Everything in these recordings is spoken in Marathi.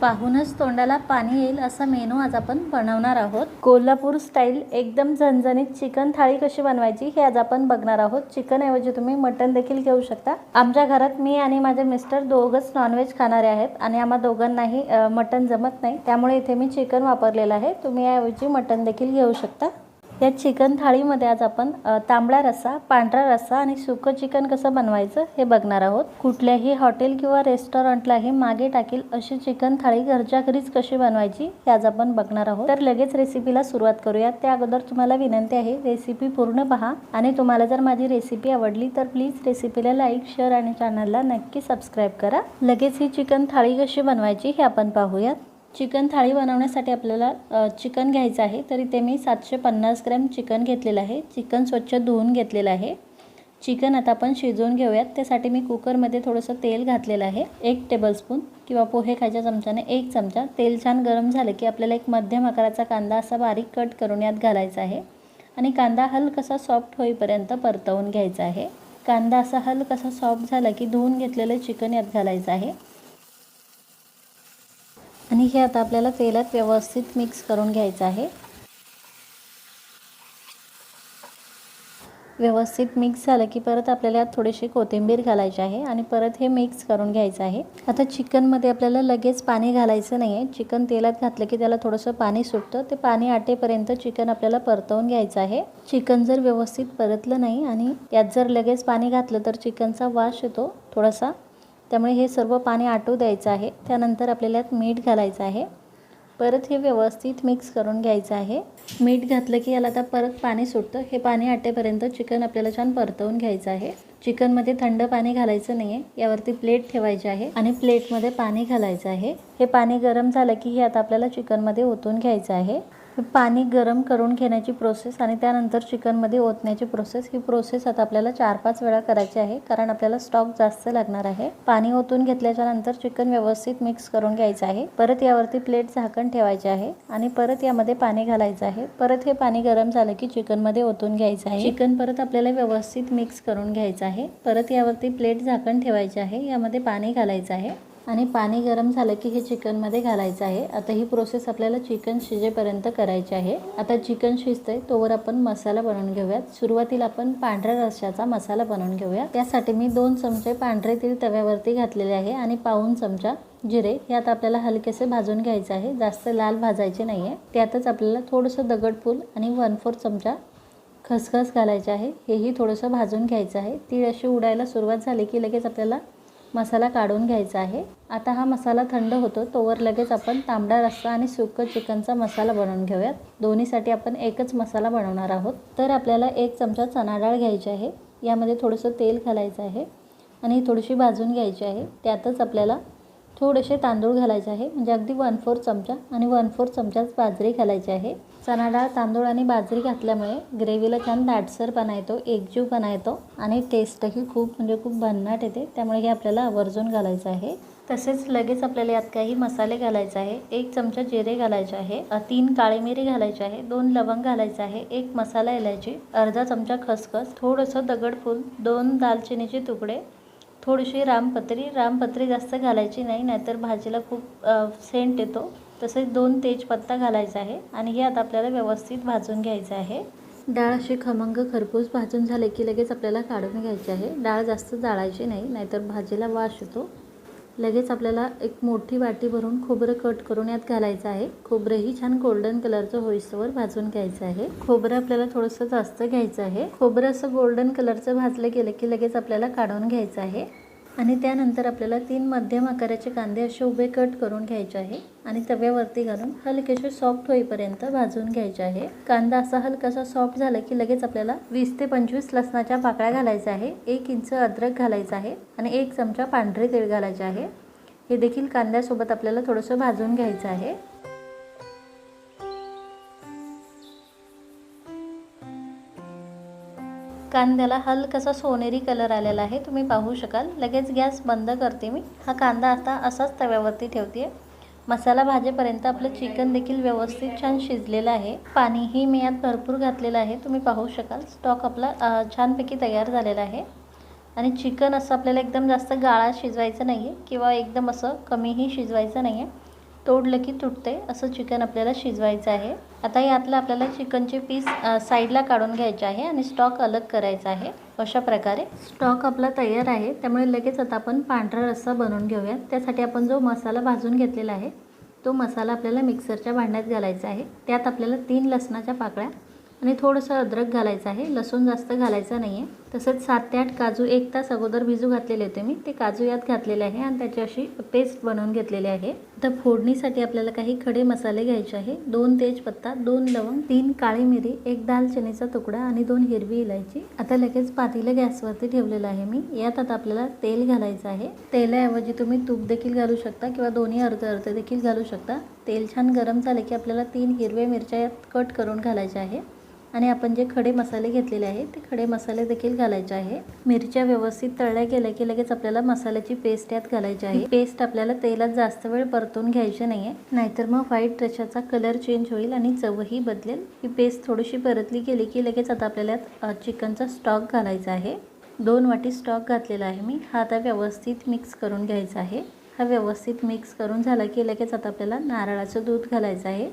पाहूनच तोंडाला पाणी येईल असा मेनू आज आपण बनवणार आहोत. कोल्हापूर स्टाईल एकदम झणझणीत चिकन थाळी कशी बनवायची हे आज आपण बघणार आहोत. चिकन ऐवजी तुम्ही मटन देखील घेऊ शकता. आमच्या घरात मी आणि माझे मिस्टर दोघंच नॉनव्हेज खाणारे आहेत आणि आम्हा दोघांनाही मटन मटण जमत नाही. त्यामुळे इथे मी चिकन वापरलेलं आहे. तुम्ही याऐवजी मटण देखील घेऊ शकता. या चिकन थाळीमध्ये आज आपण तांबडा रस्सा पांढरा रस्सा आणि सुकं चिकन कसं बनवायचं हे बघणार आहोत. कुठल्याही हॉटेल किंवा रेस्टॉरंटलाही मागे टाकील अशी चिकन थाळी घरच्या घरीच कशी बनवायची हे आज आपण बघणार आहोत. तर लगेच रेसिपीला सुरुवात करूया त्या अगोदर तुम्हाला विनंती आहे रेसिपी पूर्ण पहा आणि तुम्हाला जर माझी रेसिपी आवडली तर प्लीज रेसिपीला लाईक शेअर आणि चॅनलला नक्की सबस्क्राईब करा. लगेच ही चिकन थाळी कशी बनवायची हे आपण पाहूयात. चिकन थाळी बनवण्यासाठी आपल्याला चिकन घ्यायचं आहे. तर इथे मी सातशे पन्नास ग्रॅम चिकन घेतलेलं आहे. चिकन स्वच्छ धुवून घेतलेलं आहे. चिकन आता आपण शिजवून घेऊयात. त्यासाठी मी कुकरमध्ये थोडंसं तेल घातलेलं आहे. एक टेबलस्पून किंवा पोहे खायच्या चमच्याने एक चमचा. तेल छान गरम झालं की आपल्याला एक मध्यम आकाराचा कांदा असा बारीक कट करून यात घालायचा आहे. आणि कांदा हलकसा सॉफ्ट होईपर्यंत परतवून घ्यायचा आहे. कांदा असा हलकसा सॉफ्ट झाला की धुवून घेतलेलं चिकन यात घालायचं आहे. आणि हे आता आपल्याला तेलात व्यवस्थित मिक्स करून घ्यायचं आहे. व्यवस्थित मिक्स झालं की परत आपल्याला यात थोडीशी कोथिंबीर घालायची आहे आणि परत हे मिक्स करून घ्यायचं आहे. आता चिकनमध्ये आपल्याला लगेच पाणी घालायचं नाही आहे चिकन तेलात घातलं की त्याला थोडंसं पाणी सुटतं. ते पाणी आटेपर्यंत चिकन आपल्याला परतवून घ्यायचं आहे. चिकन जर व्यवस्थित परतलं नाही आणि यात जर लगेच पाणी घातलं तर चिकनचा वास येतो थोडासा. त्यामुळे हे सर्व पाणी आटू द्यायचं आहे. त्यानंतर आपल्याला यात मीठ घालायचं आहे. परत हे व्यवस्थित मिक्स करून घ्यायचं आहे. मीठ घातलं की याला आता परत पाणी सुटतं. हे पाणी आटेपर्यंत चिकन आपल्याला छान परतवून घ्यायचं आहे. चिकनमध्ये थंड पाणी घालायचं नाही आहे यावरती प्लेट ठेवायची आहे आणि प्लेटमध्ये पाणी घालायचं आहे. हे पाणी गरम झालं की हे आता आपल्याला चिकनमध्ये ओतून घ्यायचं आहे. पाणी गरम करून घेण्याची प्रोसेस आणि त्यानंतर चिकनमध्ये ओतण्याची प्रोसेस ही प्रोसेस आता आपल्याला चार पाच वेळा करायची आहे कारण आपल्याला स्टॉक जास्त लागणार आहे. पाणी ओतून घेतल्याच्या नंतर चिकन व्यवस्थित मिक्स करून घ्यायचं आहे. परत यावरती प्लेट झाकण ठेवायचे आहे आणि परत यामध्ये पाणी घालायचं आहे. परत हे पाणी गरम झालं की चिकनमध्ये ओतून घ्यायचं आहे. चिकन परत आपल्याला व्यवस्थित मिक्स करून घ्यायचं आहे. परत यावरती प्लेट झाकण ठेवायचे आहे. यामध्ये पाणी घालायचं आहे. आणि पाणी गरम झालं की हे चिकनमध्ये घालायचं आहे. आता ही प्रोसेस आपल्याला चिकन शिजेपर्यंत करायची आहे. आता चिकन शिजतं आहे तोवर आपण मसाला बनवून घेऊयात. सुरुवातीला आपण पांढऱ्या रश्याचा मसाला बनवून घेऊया. त्यासाठी मी दोन चमचे पांढरे तेल तव्यावरती घातलेले आहे आणि पाऊन चमचा जिरे. यात आपल्याला हलकेसे भाजून घ्यायचे आहे. जास्त लाल भाजायचे नाही आहे त्यातच आपल्याला थोडंसं दगडफूल आणि वन फोर चमचा खसखस घालायचे आहे. हेही थोडंसं भाजून घ्यायचं आहे. तीळ अशी उडायला सुरुवात झाली की लगेच आपल्याला मसाला काढून घ्यायचा आहे. आता हा मसाला थंड होतो तोवर लगेच आपण तांबडा रस्सा आणि सुकं चिकनचा मसाला बनवून घेऊयात. दोन्हीसाठी आपण एकच मसाला बनवणार आहोत. तर आपल्याला एक चमचा चणा डाळ घ्यायची आहे. यामध्ये थोडंसं तेल घालायचं आहे आणि थोडीशी भाजून घ्यायची आहे. त्यातच आपल्याला थोडेसे तांदूळ घालायचे आहे. म्हणजे अगदी वन फोर चमचा आणि वन फोर चमचाच बाजरी घालायची आहे. चणा डाळ तांदूळ आणि बाजरी घातल्यामुळे ग्रेव्हीला छान दाटसरपणा येतो एकजीवपणा येतो आणि टेस्टही खूप म्हणजे खूप भन्नाट येते. त्यामुळे हे आपल्याला आवर्जून घालायचं आहे. तसेच लगेच आपल्याला यात काही मसाले घालायचे आहे. एक चमचा जिरे घालायचे आहे. तीन काळी मिरी घालायची आहे. दोन लवंग घालायचे आहे. एक मसाला इलायची. अर्धा चमचा खसखस. थोडंसं दगडफूल दोन दालचिनीचे तुकडे. थोडीशी रामपत्री. रामपत्री जास्त घालायची नाही नाहीतर भाजीला खूप सेंट येतो. तसेच दोन तेजपत्ता घालायचा आहे आणि हे आता आपल्याला व्यवस्थित भाजून घ्यायचं आहे. डाळ अशी खमंग खरपूस भाजून झाले की लगेच आपल्याला काढून घ्यायची आहे. डाळ जास्त जाळायची नाही नाहीतर भाजीला वास येतो. लगेच आपल्याला एक मोठी वाटी भरून खोबरं कट करून यात घालायचं आहे. खोबरंही छान गोल्डन कलरचं होईस्तवर भाजून घ्यायचं आहे. खोबरं आपल्याला थोडंसं जास्त घ्यायचं आहे. खोबरं असं गोल्डन कलरचं भाजलं गेलं की लगेच आपल्याला काढून घ्यायचं आहे. आणि त्यानंतर आपल्याला तीन मध्यम आकाराचे कांदे असे उभे कट करून घ्यायचे आहे आणि तव्यावरती घालून हलकेसे सॉफ्ट होईपर्यंत भाजून घ्यायचे आहे. कांदा असा हलकासा सॉफ्ट झाला की लगेच आपल्याला वीस ते पंचवीस लसणाच्या पाकळ्या घालायच्या आहे. एक इंच अद्रक घालायचं आहे आणि एक चमचा पांढरे तेल घालायचे आहे. हे देखील कांद्यासोबत आपल्याला थोडंसं भाजून घ्यायचं आहे. कांद्याला हलकासा सोनेरी कलर आलेला आहे तुम्ही पाहू शकाल. लगेच गॅस बंद करते मी. हा कांदा आता असाच तव्यावरती ठेवते. मसाला भाजेपर्यंत आपलं चिकन देखील व्यवस्थित छान शिजलेलं आहे. पाणीही मी यात भरपूर घातलेलं आहे तुम्ही पाहू शकाल. स्टॉक आपला छानपैकी तयार झालेला आहे. आणि चिकन असं आपल्याला एकदम जास्त गाळा शिजवायचं नाही आहे किंवा एकदम असं कमीही शिजवायचं नाही आहे तोडलं की तुटते असं चिकन आपल्याला शिजवायचं आहे. आता यातलं आपल्याला चिकनचे पीस साईडला काढून घ्यायचे आहे आणि स्टॉक अलग करायचा आहे. अशा प्रकारे स्टॉक आपला तयार आहे. त्यामुळे लगेच आता आपण पांढरा रस्सा बनवून घेऊयात. त्यासाठी आपण जो मसाला भाजून घेतलेला आहे तो मसाला आपल्याला मिक्सरच्या भांड्यात घालायचा आहे. त्यात आपल्याला तीन लसणाच्या पाकळ्या आणि थोडंसं अद्रक घालायचं आहे. लसूण जास्त घालायचं नाही आहे तसंच सात ते आठ काजू एक तास अगोदर भिजू घातलेले होते मी. ते काजू यात घातलेले आहे आणि त्याची अशी पेस्ट बनवून घेतलेली आहे. आता फोडणीसाठी आपल्याला काही खडे मसाले घ्यायचे आहे. दोन तेजपत्ता दोन लवंग तीन काळी मिरी एक दालचिनीचा तुकडा आणि दोन हिरवी इलायची. आता लगेच पातेलं गॅसवरती ठेवलेलं आहे मी. यात आता आपल्याला तेल घालायचं आहे. तेलाऐवजी तुम्ही तूप देखील घालू शकता किंवा दोन्ही अर्ध अर्ध देखील घालू शकता. तेल छान गरम झालं की आपल्याला तीन हिरव्या मिरच्या यात कट करून घालायच्या आहे. आणि आपण जे खडे मसाले घेतलेले आहेत ते खडे मसाले देखील घालायचे आहे. मिरच्या व्यवस्थित तळल्या गेल्या की लगेच आपल्याला मसाल्याची पेस्ट यात घालायची आहे. पेस्ट आपल्याला तेलात जास्त वेळ परतून घ्यायची नाहीये. नाहीतर मग व्हाईट रशाचा कलर चेंज होईल आणि चवही बदलेल. ही पेस्ट थोडीशी परतली गेली की लगेच आता आपल्याला चिकनचा स्टॉक घालायचा आहे. दोन वाटी स्टॉक घातलेला आहे मी. हा आता व्यवस्थित मिक्स करून घ्यायचा आहे. हा व्यवस्थित मिक्स करून झाला की लगेच आता आपल्याला नारळाचं दूध घालायचं आहे.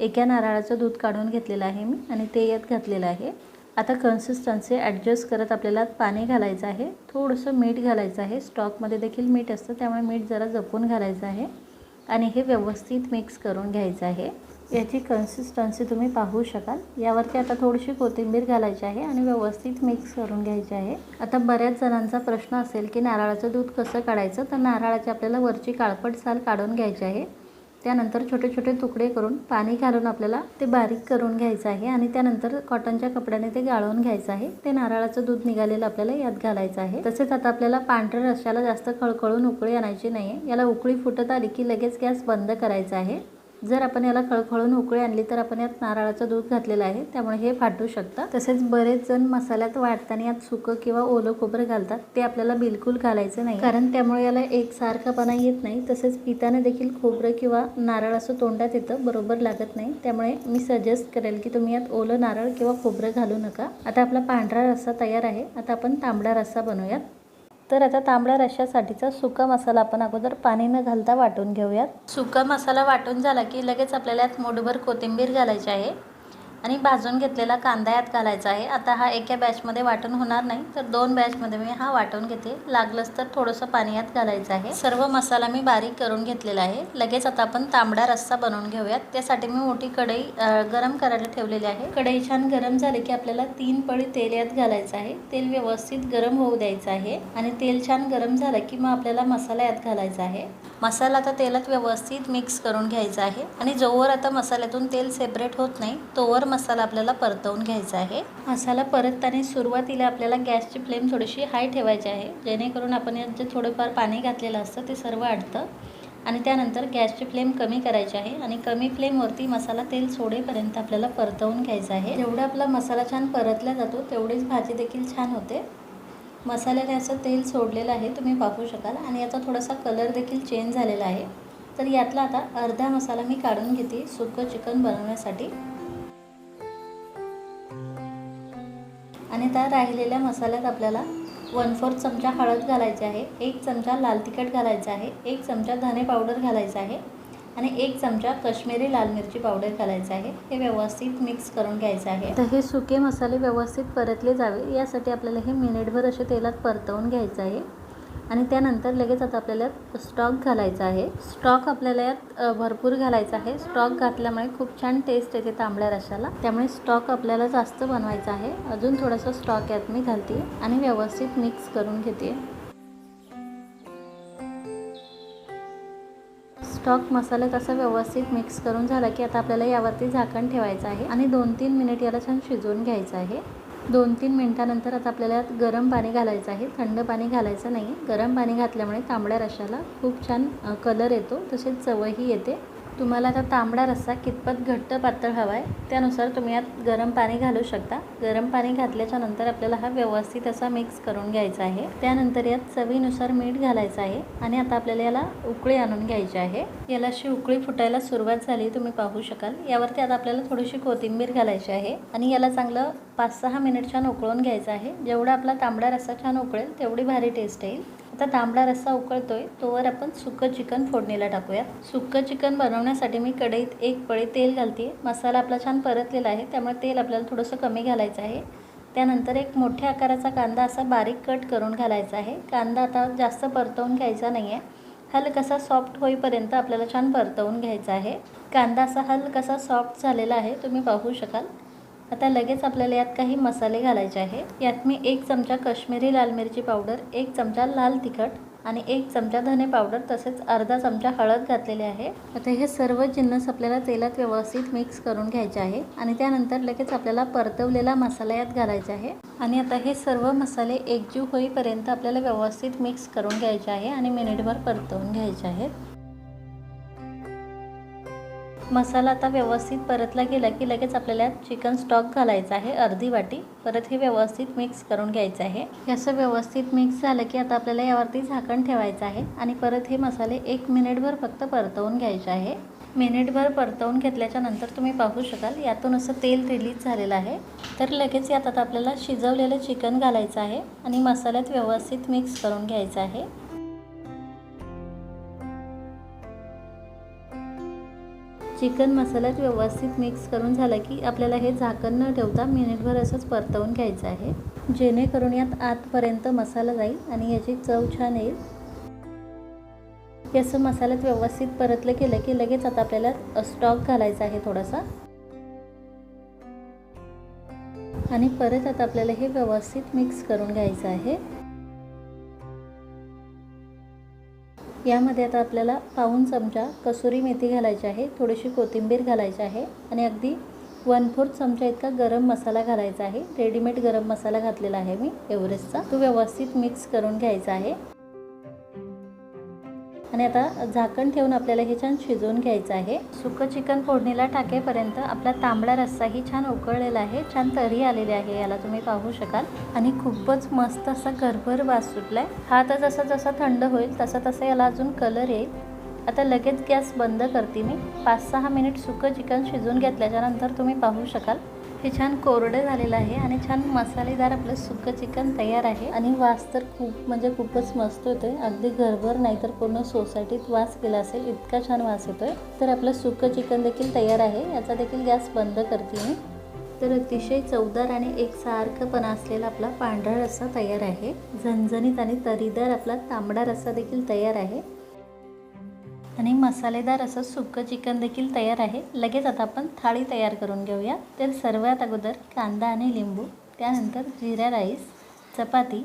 एका नारळाचं दूध काढून घेतलेलं आहे मी आणि ते यात घातलेलं आहे. आता कन्सिस्टन्सी ॲडजस्ट करत आपल्याला पाणी घालायचं आहे. थोडंसं मीठ घालायचं आहे. स्टॉकमध्ये देखील मीठ असतं त्यामुळे मीठ जरा जपून घालायचं आहे. आणि हे व्यवस्थित मिक्स करून घ्यायचं आहे. याची कन्सिस्टन्सी तुम्ही पाहू शकाल. यावरती आता थोडीशी कोथिंबीर घालायची आहे आणि व्यवस्थित मिक्स करून घ्यायची आहे. आता बऱ्याच जणांचा प्रश्न असेल की नारळाचं दूध कसं काढायचं? तर नारळाची आपल्याला वरची काळपट साल काढून घ्यायची आहे. त्यानंतर छोटे छोटे तुकडे करून पाणी घालून आपल्याला ते बारीक करून घ्यायचं आहे आणि त्यानंतर कॉटनच्या कपड्याने ते गाळून घ्यायचं आहे. ते नारळाचं दूध निघालेलं आपल्याला यात घालायचं आहे. तसेच आता आपल्याला पांढऱ्या रश्याला जास्त खळखळून उकळी आणायची नाही आहे याला उकळी फुटत आली की लगेच गॅस बंद करायचा आहे. जर आपण याला खळखळून उकळी आणली तर आपण यात नारळाचं दूध घातलेलं आहे त्यामुळे हे फाटू शकतं. तसेच बरेच जण मसाल्यात वाटताना यात सुकं किंवा ओलं खोबरं घालतात ते आपल्याला बिलकुल घालायचं नाही. कारण त्यामुळे याला एकसारखंपणा येत नाही. तसेच पिताना देखील खोबरं किंवा नारळ असं तोंडात येतं बरोबर लागत नाही. त्यामुळे मी सजेस्ट करेल की तुम्ही यात ओलं नारळ किंवा खोबरं घालू नका. आता आपला पांढरा रस्सा तयार आहे. आता आपण तांबडा रस्सा बनवूयात. तर आता तांबड्या रश्श्यासाठीचा सुका मसाला आपण अगोदर पाणी न घालता वाटून घेऊयात. सुका मसाला वाटून झाला की लगेच आपल्याला यात मोठभर कोथिंबीर घालायची आहे. आणि भाजून घेतलेला कांदा यात घालायचा आहे. आता हा एका बॅचमध्ये वाटून होणार नाही तर दोन बॅचमध्ये मी हा वाटून घेते. लागलंच तर थोडंसं पाणी यात घालायचं आहे. सर्व मसाला मी बारीक करून घेतलेला आहे. लगेच आता आपण तांबडा रस्सा बनवून घेऊयात. त्यासाठी मी मोठी कढई गरम करायला ठेवलेली आहे. कढई छान गरम झाली की आपल्याला तीन पळी तेल यात घालायचं आहे. तेल व्यवस्थित गरम होऊ द्यायचं आहे आणि तेल छान गरम झालं की मग आपल्याला मसाला यात घालायचा आहे. मसाला आता तेलात व्यवस्थित मिक्स करून घ्यायचा आहे आणि जोवर आता मसाल्यातून तेल सेपरेट होत नाही तोवर मसाला आपल्याला परतवून घ्यायचा आहे. मसाला परतताना सुरुवातीला आपल्याला गॅसची फ्लेम थोडीशी हाय ठेवायची आहे. जेणेकरून आपण यात जे थोडंफार पाणी घातलेलं असतं ते सर्व अडतं आणि त्यानंतर गॅसची फ्लेम कमी करायची आहे. आणि कमी फ्लेमवरती मसाला तेल सोडेपर्यंत आपल्याला परतवून घ्यायचा आहे. जेवढा आपला मसाला छान परतला जातो तेवढीच भाजी देखील छान होते. मसाल्याने असं तेल सोडलेलं आहे तुम्ही पाहू शकाल. आणि याचा थोडासा कलर देखील चेंज झालेला आहे. तर यातला आता अर्धा मसाला मी काढून घेते सुकं चिकन बनवण्यासाठी. आणि त्या राहिलेल्या मसाल्यात आपल्याला वन फोर्थ चमचा हळद घालायची आहे एक चमचा लाल तिखट घालायचा आहे एक चमचा धने पावडर घालायचा आहे आणि एक चमचा कश्मीरी लाल मिरची पावडर घालायचा आहे. हे व्यवस्थित मिक्स करून घ्यायचं आहे. तर हे सुके मसाले व्यवस्थित परतले जावे यासाठी आपल्याला हे मिनिटभर असे तेलात परतवून घ्यायचं आहे. आणि त्यानंतर लगेच आता आपल्याला स्टॉक घालायचा आहे. स्टॉक आपल्याला यात भरपूर घालायचा आहे. स्टॉक घातल्यामुळे खूप छान टेस्ट येते तांबड्या रशाला. त्यामुळे स्टॉक आपल्याला जास्त बनवायचा आहे. अजून थोडासा स्टॉक यात मी घालते आणि व्यवस्थित मिक्स करून घेते स्टॉक मसाला कसा व्यवस्थित मिक्स करून झाला की आता आपल्याला यावरती झाकण ठेवायचं आहे आणि दोन तीन मिनिट याला छान शिजवून घ्यायचं आहे. दोन तीन मिनटानंतर आता आपल्याला गरम पाणी घालायचं आहे. थंड पाणी घालायचं नाही गरम पाणी घातल्यामुळे तांबड्या रशाला खूप छान कलर येतो. तसेच चवही येते. तुम्हाला आता तांबडा रस्सा कितपत घट्ट पातळ हवा आहे त्यानुसार तुम्ही यात गरम पाणी घालू शकता. गरम पाणी घातल्याच्या नंतर आपल्याला हा व्यवस्थित असा मिक्स करून घ्यायचा आहे. त्यानंतर यात चवीनुसार मीठ घालायचं आहे आणि आता आपल्याला याला उकळी आणून घ्यायची आहे. याला अशी उकळी फुटायला सुरुवात झाली तुम्ही पाहू शकाल. यावरती आता आपल्याला थोडीशी कोथिंबीर घालायची आहे आणि याला चांगलं पाच सहा मिनिट छान उकळून घ्यायचं आहे. जेवढा आपला तांबडा रस्सा छान उकळेल तेवढी भारी टेस्ट येईल. आता तांबडा रस्सा उकळतोय तोवर आपण सुकं चिकन फोडणीला टाकूया. सुकं चिकन बनवण्यासाठी मी कढईत एक पळी तेल घालते मसाला आपला छान परतलेला आहे त्यामुळे तेल आपल्याला थोडंसं कमी घालायचं आहे. त्यानंतर एक मोठ्या आकाराचा कांदा असा बारीक कट करून घालायचा आहे. कांदा आता जास्त परतवून घ्यायचा नाही आहे हलकासा सॉफ्ट होईपर्यंत आपल्याला छान परतवून घ्यायचा आहे. कांदा असा हलकासा सॉफ्ट झालेला आहे तुम्ही पाहू शकाल. आता लगेच आपल्याला यात काही मसाले घालायचे आहे. यात मी एक चमचा कश्मीरी लाल मिरची पावडर एक चमचा लाल तिखट आणि एक चमचा धने पावडर तसेच अर्धा चमचा हळद घातलेले आहे. आता हे सर्व जिन्नस आपल्याला तेलात व्यवस्थित मिक्स करून घ्यायचे आहे आणि त्यानंतर लगेच आपल्याला परतवलेला मसाला यात घालायचा आहे. आणि आता हे सर्व मसाले एकजीव होईपर्यंत आपल्याला व्यवस्थित मिक्स करून घ्यायचे आहे आणि मिनिटभर परतवून घ्यायचे आहेत. मसाला आता व्यवस्थित परतला गेला की लगेच आपल्याला चिकन स्टॉक घालायचा आहे अर्धी वाटी. परत हे व्यवस्थित मिक्स करून घ्यायचं आहे. हे असं व्यवस्थित मिक्स झालं की आता आपल्याला यावरती झाकण ठेवायचं आहे आणि परत हे मसाले एक मिनिटभर फक्त परतवून घ्यायचे आहे. मिनिटभर परतवून घेतल्याच्या नंतर तुम्ही पाहू शकाल यातून असं तेल रिलीज झालेलं आहे. तर लगेच यात आता आपल्याला शिजवलेलं चिकन घालायचं आहे आणि मसाल्यात व्यवस्थित मिक्स करून घ्यायचं आहे. चिकन मसाल्यात व्यवस्थित मिक्स करून झालं की आपल्याला हे झाकण न ठेवता मिनिटभर असंच परतवून घ्यायचं आहे. जेणेकरून यात आतपर्यंत मसाला जाईल आणि याची चव छान येईल. हे असं मसाल्यात व्यवस्थित परतलं केलं की लगेच आता आपल्याला स्टॉक घालायचा आहे थोडासा. आणि परत आता आपल्याला हे व्यवस्थित मिक्स करून घ्यायचं आहे. यामध्ये आता आपल्याला पाऊन चमचा कसुरी मेथी घालायची आहे थोडीशी कोथिंबीर घालायची आहे आणि अगदी वन फोर्थ चमचा इतका गरम मसाला घालायचा आहे. रेडीमेड गरम मसाला घातलेला आहे मी एव्हरेस्टचा. तो व्यवस्थित मिक्स करून घ्यायचा आहे. आणि आता झाकण ठेवून आपल्याला हे छान शिजवून घ्यायचं आहे. सुकं चिकन फोडणीला टाकेपर्यंत आपला तांबडा रस्साही छान उकळलेला आहे. छान तरी आलेली आहे याला तुम्ही पाहू शकाल. आणि खूपच मस्त असा घरभर वास आहे हा आता जसा जसा थंड होईल तसा तसा याला अजून कलर येईल. आता लगेच गॅस बंद करते मी. पाच सहा मिनिट सुकं चिकन शिजवून घेतल्याच्यानंतर तुम्ही पाहू शकाल. हे छान कोरडं झालेलं आहे आणि छान मसालेदार आपलं सुकं चिकन तयार आहे. आणि वास तर खूप म्हणजे खूपच मस्त होतोय अगदी घरभर नाही तर पूर्ण सोसायटीत वास केला असेल इतका छान वास येतोय. तर आपलं सुकं चिकन देखील तयार आहे. याचा देखील गॅस बंद करते मी. तर अतिशय चवदार आणि एक सारखंपणा असलेला आपला पांढरा रस्सा तयार आहे. झणझणीत आणि तरीदार आपला तांबडा रस्सा देखील तयार आहे. आणि मसालेदार असं सुकं चिकन देखील तयार आहे. लगेच आता आपण थाळी तयार करून घेऊया. तर सर्वात अगोदर कांदा आणि लिंबू त्यानंतर जिरा राईस चपाती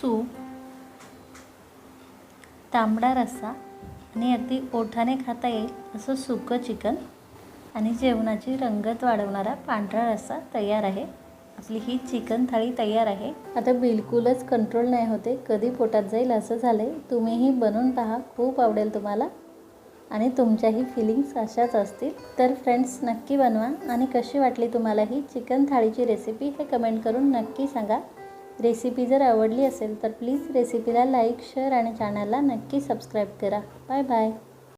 सूप तांबडा रस्सा आणि अगदी ओठाने खाता येईल असं सुकं चिकन आणि जेवणाची रंगत वाढवणारा पांढरा रस्सा तयार आहे. आपली ही चिकन थाळी तयार आहे. आता बिलकुलच कंट्रोल नाही होते. कधी पोटात जाईल असं झालं आहे तुम्हीही बनवून पहा. खूप आवडेल तुम्हाला. आणि तुमच्याही फिलिंग्स अशाच असतील. तर फ्रेंड्स नक्की बनवा. आणि कशी वाटली तुम्हाला ही चिकन थाळीची रेसिपी हे कमेंट करून नक्की सांगा. रेसिपी जर आवडली असेल तर प्लीज रेसिपीला लाईक शेअर आणि चॅनलला नक्की सबस्क्राईब करा. Bye bye